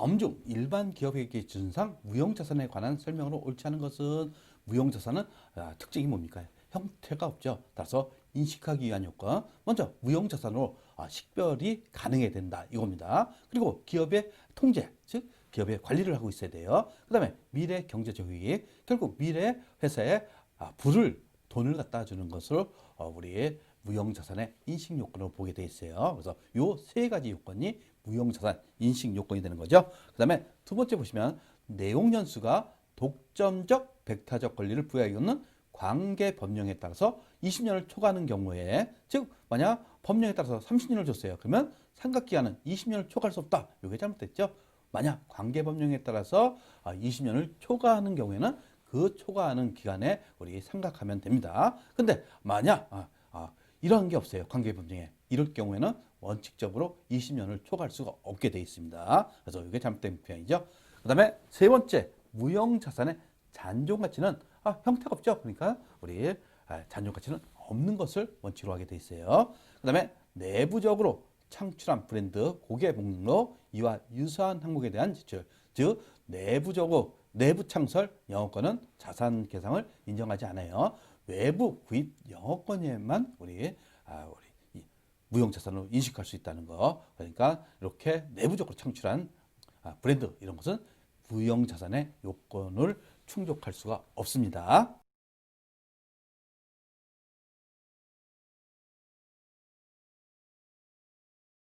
다음 중 일반 기업회계 기준상 무형자산에 관한 설명으로 옳지 않은 것은 무형자산은 아, 특징이 뭡니까? 형태가 없죠. 따라서 인식하기 위한 요건. 먼저 무형자산으로 아, 식별이 가능해야 된다 이겁니다. 그리고 기업의 통제, 즉 기업의 관리를 하고 있어야 돼요. 그다음에 미래 경제적 이익, 결국 미래 회사에 아, 부를 돈을 갖다 주는 것으로 어, 우리 무형자산의 인식 요건으로 보게 돼 있어요. 그래서 요 세 가지 요건이 무형자산 인식 요건이 되는 거죠. 그다음에 두 번째 보시면 내용 연수가 독점적 백타적 권리를 부여하는 관계 법령에 따라서 20년을 초과하는 경우에 즉 만약 법령에 따라서 30년을 줬어요. 그러면 상각 기한은 20년을 초과할 수 없다. 이게 잘못됐죠. 만약 관계 법령에 따라서 20년을 초과하는 경우에는 그 초과하는 기간에 우리 생각하면 됩니다. 근데 만약 아, 아, 이런 게 없어요. 관계 법령에 이럴 경우에는 원칙적으로 20년을 초과할 수가 없게 돼 있습니다. 그래서 이게 잘못된 표현이죠. 그 다음에 세 번째 무형 자산의 잔존 가치는 아, 형태가 없죠. 그러니까 우리 아, 잔존 가치는 없는 것을 원칙으로 하게 돼 있어요. 그 다음에 내부적으로 창출한 브랜드 고객 목록 이와 유사한 항목에 대한 지출 즉 내부적으로 내부 창설 영업권은 자산 계상을 인정하지 않아요. 외부 구입 영업권에만 우리 아, 우리 이 무형 자산으로 인식할 수 있다는 거. 그러니까 이렇게 내부적으로 창출한 아, 브랜드 이런 것은 무형 자산의 요건을 충족할 수가 없습니다.